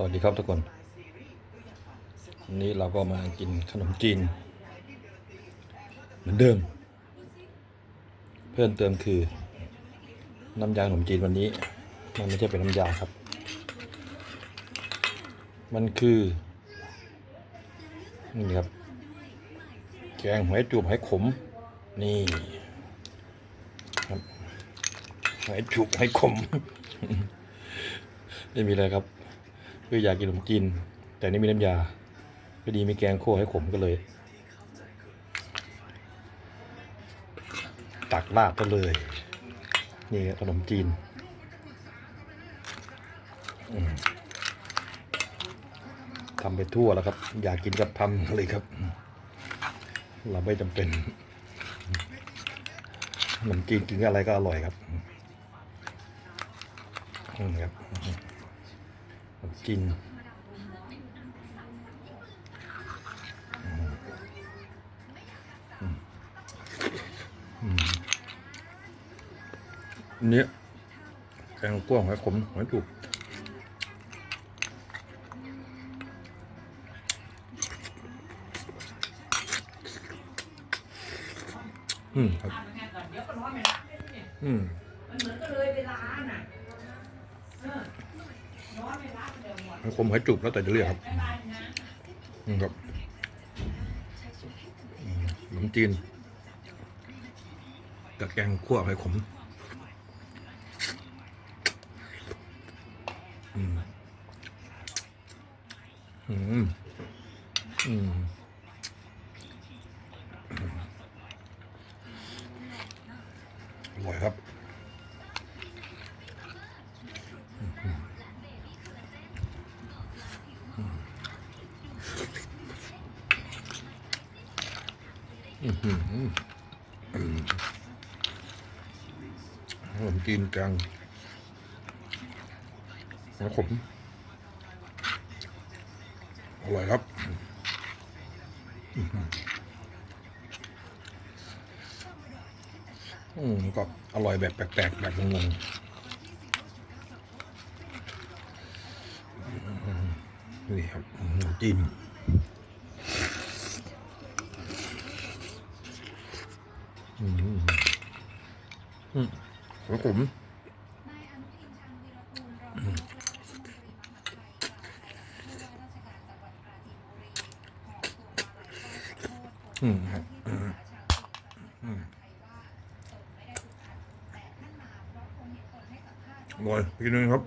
สวัสดีครับทุกคนวันนี้เราก็มากินขนมจีน เหมือนเดิม เพิ่มเติมคือ น้ำยาขนมจีนวันนี้ มันไม่ใช่เป็นน้ำยาครับ มันคือนี่ครับ แกงหอยจูบหอยขม นี่ครับหอยจูบหอยขม ไม่มีอะไรครับ คืออยากกินขนมจีนแต่นี่มีน้ำยาพอดีมีแกงโค้ให้ขมก็เลย ตักลาดไปเลย นี่ขนมจีนทำไปทั่วแล้วครับ อยากกินก็ทำเลยครับ เราไม่จำเป็นขนมจีนกินอะไรก็อร่อยครับอืมครับ กินอันเนี้ยแกงกล้วยหอยขมหอยจุกอืมครับเดี๋ยวก็ร้อนไปละอืมมันเหมือนก็เลยเวลาน่ะเออร้อนเวลา เดี๋ยวหมดหอยจุบแล้วแต่จะเรียกครับนะอืมครับขนมจีนกับแกงคั่วหอยขมอืมอืมอืมอร่อยครับ อืมอืมอืมขนมจีนกลางหอยขมอร่อยครับอืมก็อร่อยแบบแปลกๆแบบงงๆนี่ครับขนมจีน อืมอืมผมอืมครับอืมอืมอร่อยกินเลยครับ